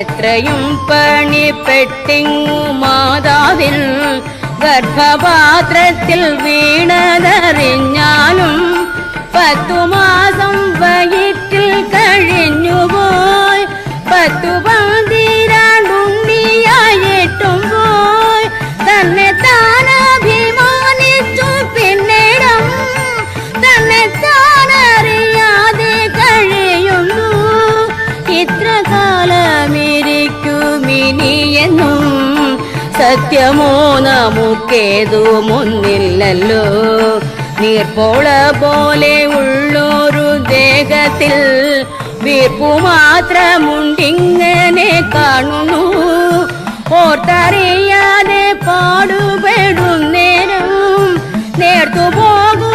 എത്രയും പണിപ്പെട്ടിങ്ങു മാതാവിൽ ഗർഭപാത്രത്തിൽ വീണതറിഞ്ഞാലും പത്തു സത്യമോ നമുക്കേതുമൊന്നില്ലല്ലോ നീർപ്പോള പോലെ ഉള്ളൊരു ദേഹത്തിൽ വീർപ്പു മാത്രമുണ്ടിങ്ങനെ കാണുന്നു. ഓർത്തറിയാതെ പാടുപെടുന്നേരം നേർത്തു പോകും